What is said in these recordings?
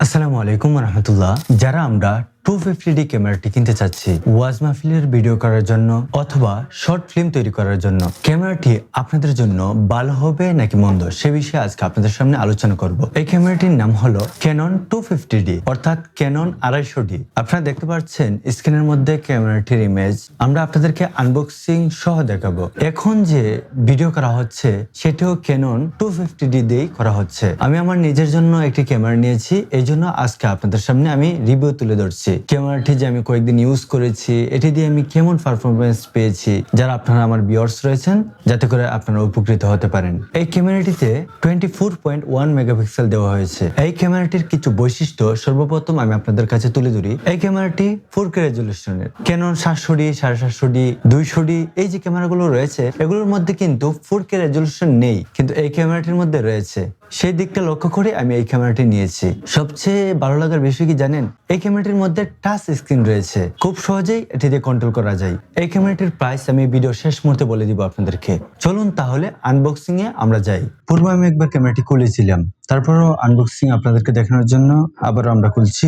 আসসালামু আলাইকুম রহমতুল্লাহ যারা আমরা টু ফিফটি ডি ক্যামেরাটি কিনতে চাচ্ছি। ওয়াজ মাহফিলের ভিডিও করার জন্য অথবা শর্ট ফিল্ম তৈরি করার জন্য। ক্যামেরাটি আপনাদের জন্য ভালো হবে নাকি মন্দ, সে বিষয়ে আজকে আপনাদের সামনে আলোচনা করব। এই ক্যামেরাটির নাম হলো ক্যানন টু ফিফটি ডি অর্থাৎ ক্যানন আড়াইশো ডি আপনারা দেখতে পাচ্ছেন স্ক্রিনের মধ্যে ক্যামেরাটির ইমেজ আমরা আপনাদেরকে আনবক্সিং সহ দেখাবো। এখন যে ভিডিও করা হচ্ছে, সেটিও ক্যানন টু ফিফটি ডি দিয়েই করা হচ্ছে। আমি আমার নিজের জন্য একটি ক্যামেরা নিয়েছি, এই জন্য আজকে আপনাদের সামনে আমি রিভিউ তুলে ধরছি। ক্যামেরাটি যে আমি কয়েকদিন ইউজ করেছি, এটি দিয়ে আমি কেমন পারফরমেন্স পেয়েছি, যারা আপনারা আমার বিয়ার্স রয়েছেন, যাতে করে আপনারা উপকৃত হতে পারেন। এই ক্যামেরাটিতে twenty four point one megapixel দেওয়া হয়েছে। এই ক্যামেরাটির কিছু বৈশিষ্ট্য, সর্বপ্রথম আমি আপনাদের কাছে তুলে ধরি, এই ক্যামেরাটি ফোর কে রেজলিউশনের কেনন সাতশো ডি সাড়ে সাতশো ডি দুইশো ডি এই যে ক্যামেরাগুলো রয়েছে, এগুলোর মধ্যে কিন্তু ফোর কে রেজলিউশন নেই, কিন্তু এই ক্যামেরাটির মধ্যে রয়েছে। সেই দিকটা লক্ষ্য করে আমি এই ক্যামেরাটি নিয়েছি। সবচেয়ে ভালো লাগার বিষয় কি জানেন? এই ক্যামেরাটির মধ্যে টাচ স্ক্রিন রয়েছে। খুব সহজেই এটি দিয়ে কন্ট্রোল করা যায়। এই ক্যামেরাটির প্রাইস আমি ভিডিও শেষ মুহূর্তে বলে দিব আপনাদেরকে। চলুন তাহলে আনবক্সিং এ আমরা যাই। পূর্বে আমি একবার ক্যামেরাটি খুলেছিলাম। তারপরও আনবক্সিং আপনাদেরকে দেখানোর জন্য আবার আমরা খুলছি।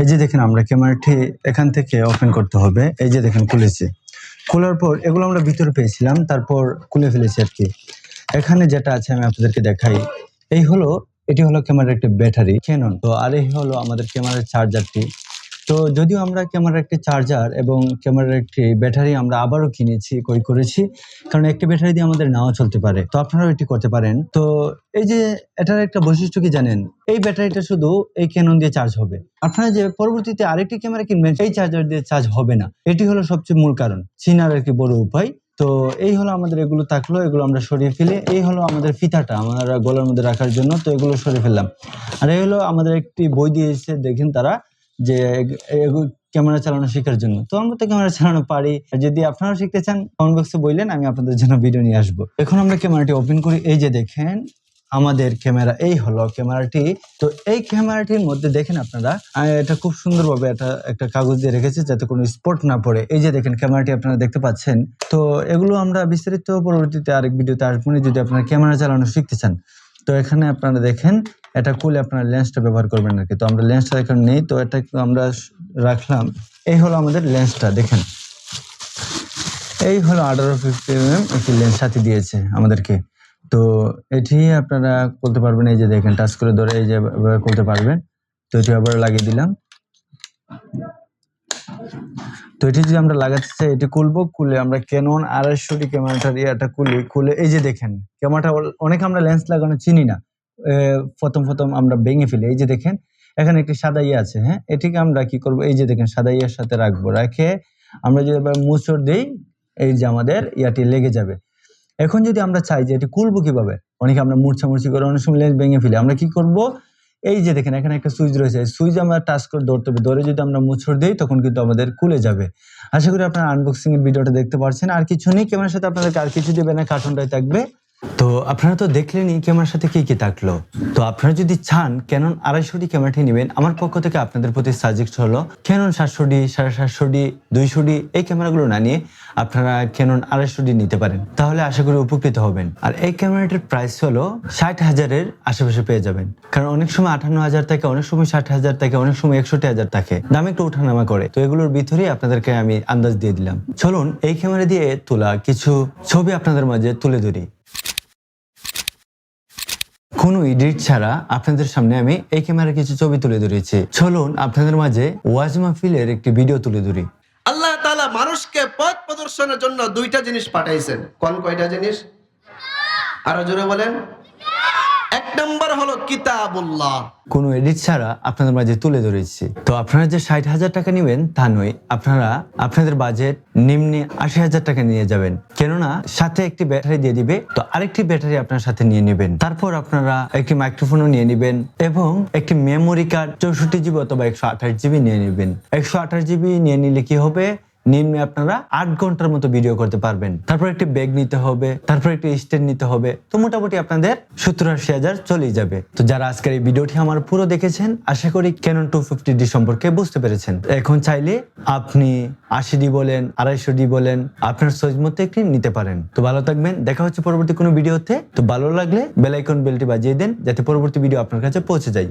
এই যে দেখেন, আমরা ক্যামেরাটি এখান থেকে ওপেন করতে হবে। এই যে দেখেন, খুলেছি। খোলার পর এগুলো আমরা ভিতরে পেয়েছিলাম। তারপর খুলে ফেলেছি আর কি। এখানে যেটা আছে আমি আপনাদেরকে দেখাই। এই হলো, এটি হলো ক্যামেরার একটি ব্যাটারি ক্যানন তো আর এই হলো আমাদের ক্যামেরার চার্জারটি তো যদিও আমরা ক্যামেরার একটি চার্জার এবং ক্যামেরার একটি ব্যাটারি আমরা আবারও কিনেছি কই করেছি, কারণ একটি ব্যাটারি দিয়ে আমাদের নাও চলতে পারে। তো আপনারাও এটি করতে পারেন। তো এই যে এটার একটা বৈশিষ্ট্য কি জানেন? এই ব্যাটারিটা শুধু এই ক্যানন দিয়ে চার্জ হবে। আপনারা যে পরবর্তীতে আরেকটি ক্যামেরা কিনবেন, এই চার্জার দিয়ে চার্জ হবে না। এটি হলো সবচেয়ে মূল কারণ। চীনার আর কি বড় উপায়। তো এই হলো আমাদের, এগুলো থাকল, এগুলো আমরা সরিয়ে ফেলি, এই হলো আমাদের ফিতাটা আমরা গলার মধ্যে রাখার জন্য, তো এগুলো সরিয়ে ফেললাম। আর এই হলো আমাদের একটি বই দিয়েছে, দেখেন তারা, যে ক্যামেরা চালানো শেখার জন্য। তো আমরা তো ক্যামেরা চালানো পারি। যদি আপনারা শিখতে চান কমেন্ট বক্সে বললেন, আমি আপনাদের জন্য ভিডিও নিয়ে আসব। এখন আমরা ক্যামেরাটি ওপেন করি, এই যে দেখেন আমাদের ক্যামেরা, এই হলো ক্যামেরাটি। তো এই ক্যামেরাটির মধ্যে দেখেন আপনারা এটা খুব সুন্দরভাবে এটা একটা কাগজ দিয়ে রেখেছে যাতে কোনো স্পট না পড়ে। এই যে দেখেন ক্যামেরাটি আপনারা দেখতে পাচ্ছেন। তো এগুলো আমরা বিস্তারিত পরবর্তীতে আরেক ভিডিওতে আসব যদি আপনারা ক্যামেরা চালানো শিখতে চান। তো এখানে আপনারা দেখেন, এটা খুলে আপনারা লেন্সটা ব্যবহার করবেন আর কি। তো আমরা লেন্সটা এখানে নেই, তো এটা আমরা রাখলাম। এই হলো আমাদের লেন্সটা, দেখেন। এই হলো আঠারো ফিফটি এম একটি লেন্স সাথে দিয়েছে আমাদেরকে। তো এটি আপনারা করতে পারবেন, এই যে দেখেন টাচ করে ধরে এই যে করতে পারবেন। তো এটি আবার লাগিয়ে দিলাম। তো এটি যদি আমরা লাগাতে চাই, এটি খুলবো, খুলে আমরা ক্যানন আড়াইশো ডি ক্যামেরাটার ইয়েটা খুলি, খুলে এই যে দেখেন, ক্যামেরাটা অনেক আমরা লেন্স লাগানো চিনি না। প্রথম প্রথম আমরা ভেঙে ফেলি। এই যে দেখেন, এখানে একটি সাদা ইয়ে আছে হ্যাঁ? এটিকে আমরা কি করব? এই যে দেখেন, সাদা ইয়ের সাথে রাখব। রাখে আমরা যদি মুচড় দিই, এই যে আমাদের ইয়াটি লেগে যাবে। এখন যদি আমরা চাই যে এটি খুলবো কীভাবে, অনেকে আমরা মূর্ছা মুড়ছি করে অনেক সময় লেন্স ভেঙে ফেলি, আমরা কি করব? এই যে দেখেন, এখানে একটা সুইচ রয়েছে সুইচ আমরা টাচ করে ধরতে হবে, ধরে যদি আমরা মুছড় দিই তখন কিন্তু আমাদের খুলে যাবে। আশা করি আপনারা আনবক্সিং এর ভিডিওটা দেখতে পারছেন, আর কিছু নেই, ক্যামেরার সাথে আপনাদেরকে আর কিছু দেবে না কার্টুনটাই থাকবে। তো আপনারা তো দেখলেনই ক্যামেরার সাথে কি কি থাকল। তো আপনারা যদি চান ক্যানন আড়াইশো ডি ক্যামেরাটি নেবেন। আমার পক্ষ থেকে আপনাদের প্রতি সাজেস্ট হলো ক্যানন সাতশো ডি সাড়ে সাতশো ডি দুইশো ডি এই ক্যামেরাগুলো না নিয়ে আপনারা ক্যানন আড়াইশো ডি নিতে পারেন। তাহলে আশা করি উপকৃত হবেন। আর এই ক্যামেরাটির প্রাইস হলো ষাট হাজারের আশেপাশে পেয়ে যাবেন। কারণ অনেক সময় আঠান্ন হাজার থাকে, অনেক সময় ষাট হাজার থাকে, অনেক সময় একষট্টি হাজার থাকে। দাম একটু ওঠানামা করে। তো এগুলোর ভিতরেই আপনাদেরকে আমি আন্দাজ দিয়ে দিলাম। চলুন, এই ক্যামেরা দিয়ে তোলা কিছু ছবি আপনাদের মাঝে তুলে ধরি। কোনো এডিট ছাড়া আপনাদের সামনে আমি এই ক্যামেরার কিছু ছবি তুলে ধরেছি। চলুন আপনাদের মাঝে ওয়াজ মাহফিলের একটি ভিডিও তুলে ধরি। আল্লাহ তালা মানুষকে পথ প্রদর্শনের জন্য দুইটা জিনিস পাঠাইছেন। কোন কয়টা জিনিস? আরও জোরে বলেন। এক নম্বর হলো কিতাবুল্লাহ। কোনো এডিট ছাড়া আপনাদের মাঝে তুলে ধরেছি। তো আপনারা যে ষাট হাজার টাকা নেবেন, তা নয়, আপনারা আপনাদের বাজেট নিম্নে আশি হাজার টাকা নিয়ে যাবেন। কেননা, সাথে একটি ব্যাটারি দিয়ে দিবে, তো আরেকটি ব্যাটারি আপনার সাথে নিয়ে নেবেন। তারপর আপনারা একটি মাইক্রোফোনও নিয়ে নেবেন এবং একটি মেমোরি কার্ড চৌষট্টি জিবি অথবা একশো আঠাশ জিবি নিয়ে নেবেন। একশো আঠাশ জিবি নিয়ে নিলে কি হবে? নিম্নে আপনারা আট ঘণ্টার মতো ভিডিও করতে পারবেন। তারপর একটি ব্যাগ নিতে হবে, তারপর একটি স্ট্যান্ড নিতে হবে। তো মোটামুটি আপনাদের সত্তর আশি হাজার চলেই যাবে। তো যারা আজকের এই ভিডিওটি আমার পুরো দেখেছেন, আশা করি ক্যানন টু ফিফটি ডি সম্পর্কে বুঝতে পেরেছেন। এখন চাইলে আপনি আশি ডি বলেন, আড়াইশো ডি বলেন, আপনার সইজ মতো একটি নিতে পারেন। তো ভালো থাকবেন, দেখা হচ্ছে পরবর্তী কোনো ভিডিওতে তো। ভালো লাগলে বেলাইকন বেলটি বাজিয়ে দেন, যাতে পরবর্তী ভিডিও আপনার কাছে পৌঁছে যায়।